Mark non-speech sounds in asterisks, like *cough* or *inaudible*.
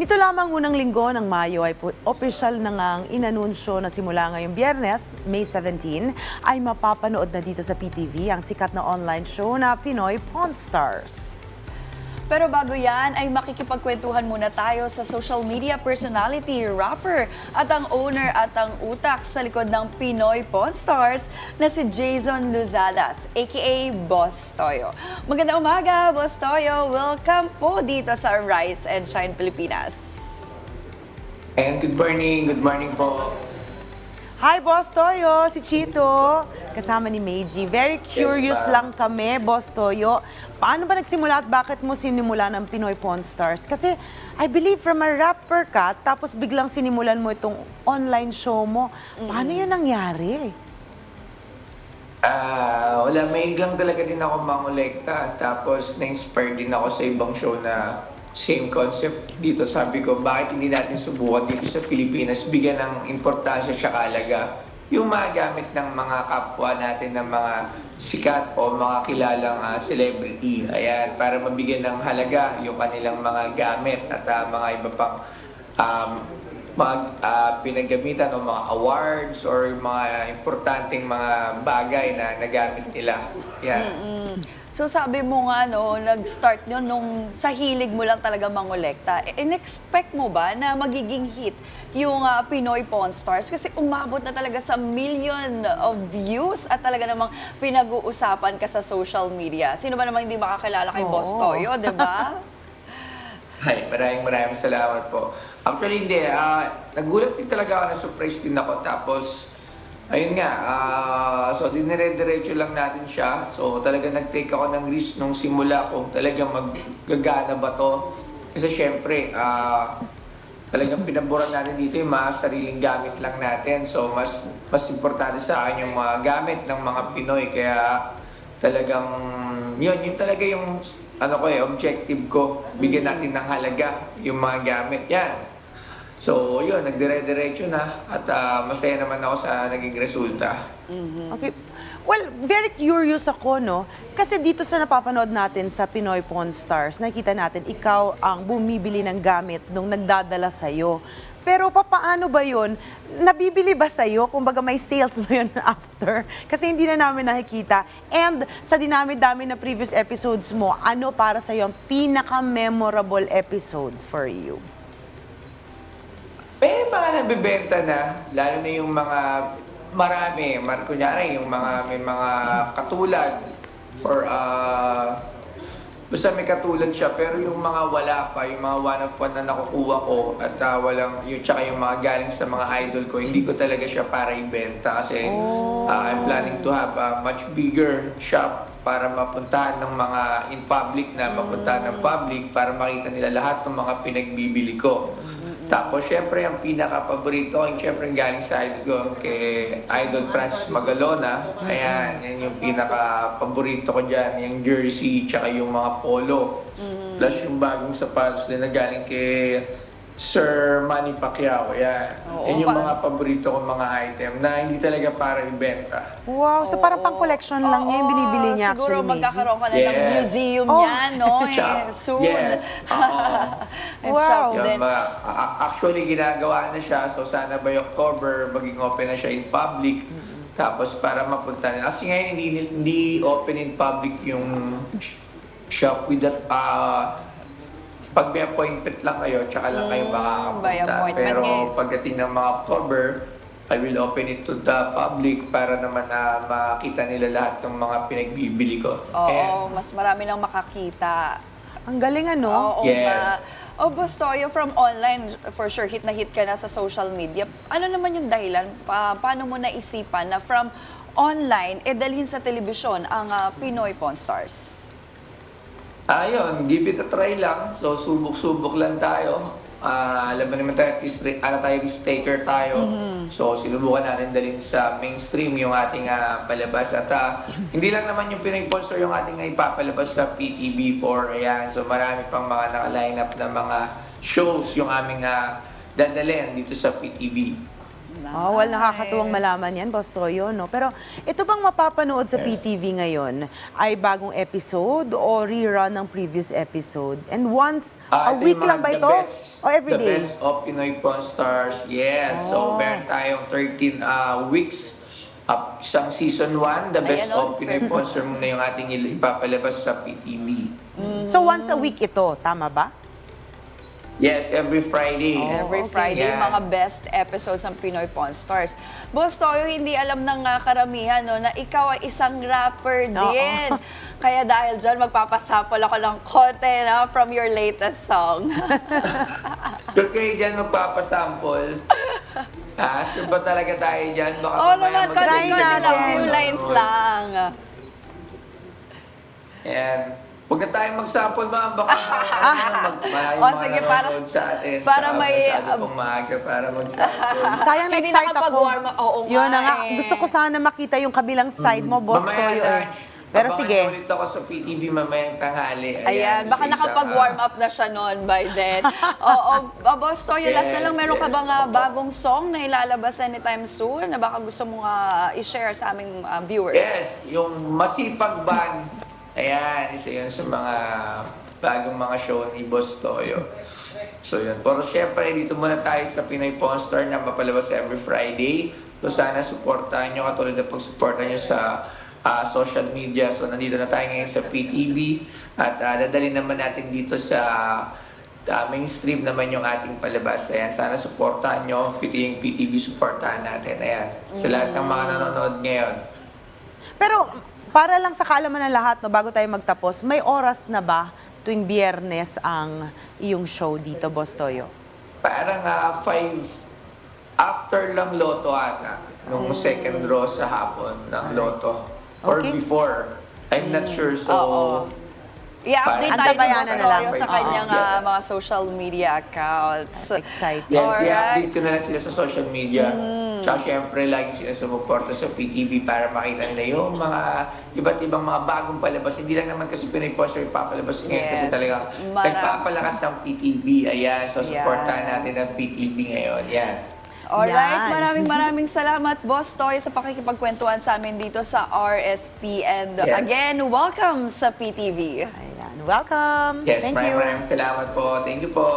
Nito lamang unang linggo ng Mayo ay opisyal na ngang inanunsyo na simula ngayong biyernes, May 17, ay mapapanood na dito sa PTV ang sikat na online show na Pinoy Pawn Stars. Pero bago yan, ay makikipagkwentuhan muna tayo sa social media personality, rapper, at ang owner at ang utak sa likod ng Pinoy Pawn Stars na si Jason Luzadas, aka Boss Toyo. Magandang umaga, Boss Toyo. Welcome po dito sa Rise and Shine Pilipinas. And good morning, good morning po. Hi, Boss Toyo! Si Chito! Kasama ni Meiji. Very curious ma'am. lang kami, Boss Toyo. Paano ba nagsimula at bakit mo sinimula ng Pinoy Pawn Stars? Kasi I believe from a rapper ka, tapos biglang sinimulan mo itong online show mo. Paano yun nangyari? Ah, wala, may lang talaga din ako mangolekta. Tapos na-inspire din ako sa ibang show na same concept dito. Sabi ko, bakit hindi natin subukan dito sa Pilipinas, bigyan ng importansya siya kalaga yung mga gamit ng mga kapwa natin ng mga sikat o mga kilalang ah, celebrity. Ayan, para mabigyan ng halaga yung kanilang mga gamit at ah, mga iba pang um, mga ah, pinagamitan o mga awards or mga importanteng mga bagay na nagamit nila. Yan. Mm. So sabi mo nga, no, nag-start nyo nung sa hilig mo lang talaga mangolekta. Eh, In-expect mo ba na magiging hit yung ah, Pinoy Pawn Stars? Kasi umabot na talaga sa million of views at talaga namang pinag-uusapan ka sa social media. Sino ba namang hindi makakilala kay Boss Oo. Toyo, di ba? *laughs* Hi, maraming maraming salamat po. Actually, hindi. ah, nagulat din talaga ako, na-surprise din ako. Tapos, ayun nga, ah, so dinire-diretso lang natin siya. So talaga nag-take ako ng risk nung simula kung talagang maggagana ba to. Kasi syempre, ah, talagang pinaboran natin dito yung mga sariling gamit lang natin. So mas mas importante sa akin yung mga gamit ng mga Pinoy. Kaya talagang yun, yun talaga yung ano ko eh, objective ko. Bigyan natin ng halaga yung mga gamit. Yan. So yun, nagdire-diretso na at ah, masaya naman ako sa naging resulta. Okay. Well, very curious ako, no? Kasi dito sa napapanood natin sa Pinoy Pawn Stars, nakita natin ikaw ang bumibili ng gamit nung nagdadala sa'yo. Pero papaano ba yun? Nabibili ba sa'yo? Kumbaga may sales ba yun *laughs* after? Kasi hindi na namin nakikita. And sa dinami-dami na previous episodes mo, ano para sa'yo ang pinaka-memorable episode for you? May mga nabibenta na, lalo na yung mga marami, mar kunyari yung mga may mga katulad or uh, basta may katulad siya pero yung mga wala pa, yung mga one of one na nakukuha ko at ah, walang yung tsaka yung mga galing sa mga idol ko, hindi ko talaga siya para ibenta kasi ah, I'm planning to have a much bigger shop para mapuntahan ng mga in public na mapuntahan ng public para makita nila lahat ng mga pinagbibili ko. Tapos, syempre, ang pinaka-paborito yung syempre, galing sa idol ko, kay Idol Francis Magalona. Ayan, yan yung pinaka-paborito ko dyan, yung jersey, tsaka yung mga polo. Plus yung bagong sapatos din na galing kay Sir Manny Pacquiao. Ayan. Oo, yan yung pa- mga paborito kong mga item na hindi talaga para ibenta. Wow, so parang Oo. pang-collection lang niya yung binibili niya Siguro actually, Meiji. magkakaroon ka na ng Yes. museum Oh. yan, no? *laughs* Eh, soon. Yes. *laughs* Oo. And Wow. shop Yung din. mga, a- actually, ginagawa na siya. So, sana by October, maging open na siya in public. Tapos, para mapunta na. Kasi ngayon, hindi, hindi open in public yung sh- shop with that, ah, pag may appointment lang kayo, tsaka lang kayo Mm, by makakapunta. appointment Pero ngayon. pagdating ng mga October, I will open it to the public para naman na makita nila lahat ng mga pinagbibili ko. Oo, And- mas marami lang makakita. Ang galing ano? Oo Yes. nga. O Bastoyo, from online, for sure, hit na hit ka na sa social media. Ano naman yung dahilan? Pa- paano mo naisipan na from online, eh dalhin sa telebisyon ang ah, Pinoy Pawn Stars? Ayun, give it a try lang. So, subok-subok lang tayo. Ah, alam mo naman tayo, ano tayo, staker tayo. So, sinubukan natin dalhin sa mainstream yung ating ah, palabas. At ah, hindi lang naman yung pinag-sponsor yung ating ipapalabas sa PTV4. Ayan, so marami pang mga naka-line up na mga shows yung aming ah, dadalhin dito sa PTV. Oh, well, nakakatuwang malaman yan, Boss Toyo, no? Pero ito bang mapapanood sa Yes. PTV ngayon ay bagong episode o rerun ng previous episode? And once Ah, a week lang ba the ito? best- o everyday? The best of Pinoy Pawn Stars. Yes. Oh. So, meron tayong 13 uh, weeks. Up, isang season 1, the best Ayan, oh. of Pinoy Pawn Stars muna yung ating ipapalabas sa PTV. So once a week ito, tama ba? Yes, every Friday. Every okay. Friday, Yeah. mga best episodes ng Pinoy Pawn Stars. Boss Toyo, hindi alam ng ah, karamihan no, na ikaw ay isang rapper Oo. din. *laughs* Kaya dahil dyan, magpapasapol ako ng konti no, from your latest song. *laughs* Sure kayo dyan magpapasample. ha? *laughs* Sure ba talaga tayo dyan? Baka Oo mamaya naman, magkaibigan kasi lang, natin. few lines lang. Ayan. Huwag na tayong mag-sample ba? Baka *laughs* ano, mag, maraming O, mga sige, para- sa atin. para Tsaka may, masyado um, pong maaga para mag-sample. *laughs* Sayang Hindi na-excite ako. nakapag-warm up. Oo nga Yun na nga. eh. Gusto ko sana makita yung kabilang side mo, Boss Mamaya Toyo. na. eh. Pero Abangan sige. niyo ulit ako sa PTV mamayang tanghali. Ayan, baka nakapag-warm ka. up na siya noon by then. *laughs* Oo, oh, Boss Toyo, last na lang, Yes, meron ka yes. bang ah, bagong song na ilalabas anytime soon na baka gusto mong ah, i-share sa aming ah, viewers? Yes, yung Masipag Band. Ayan, isa yun sa mga bagong mga show ni Boss Toyo. So yun. Pero syempre, dito muna tayo sa Pinoy Pawn Star na mapalabas every Friday. So sana supportahan nyo katulad na pag-supportan nyo sa ah, social media. So nandito na tayo ngayon sa PTV at uh, dadalhin naman natin dito sa ah, mainstream naman yung ating palabas. Ayan, sana supportahan nyo. Piti yung PTV supportahan natin. Ayan, sa lahat ng mga nanonood ngayon. Pero para lang sa kaalaman ng lahat, no, bago tayo magtapos, may oras na ba tuwing biyernes ang iyong show dito, Boss Toyo? Parang ah, five after lang loto ata. Nung second draw sa hapon ng loto. Or Okay. before. I'm not sure. So, Oo. I-update Parang- tayo Boss na lang. Toyo sa Oo. kanyang ah, mga social media accounts. Excited. yes, Alright. i-update ko na lang sila sa social media. Tsaka syempre, lagi sila sumuporta sa PTV para makita nila yung mga iba't ibang mga bagong palabas. Hindi lang naman kasi Pinoy Poster ipapalabas ngayon kasi Yes. talaga Marami. nagpapalakas ng PTV. Ayan, so supportahan Yan. natin ang PTV ngayon. Yan. Alright, Yan. maraming maraming salamat Boss Toy sa pakikipagkwentuhan sa amin dito sa RSP. And Yes. again, welcome sa PTV. Ayan. Welcome. Yes, Thank maraming you. maraming salamat po. Thank you po.